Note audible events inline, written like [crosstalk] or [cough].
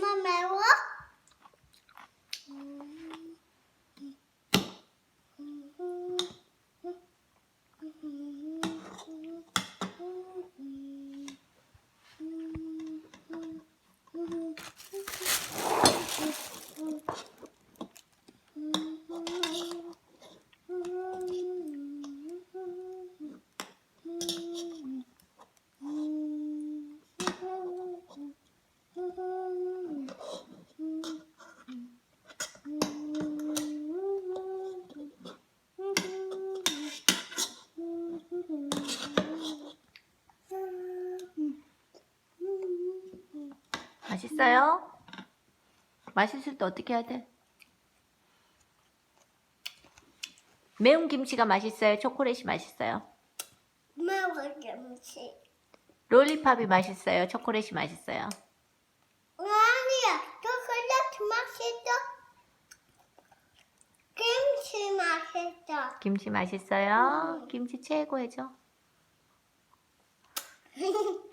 Mama, what? 맛있어요? 맛있을 때 어떻게 해야 돼? 매운 김치가 맛있어요? 초콜릿이 맛있어요? 매워 김치. 롤리팝이 맛있어요? 초콜릿이 맛있어요? 아니야, 초콜릿 맛있어. 김치 맛있어. 김치 맛있어요? 김치 최고 해줘. [laughs]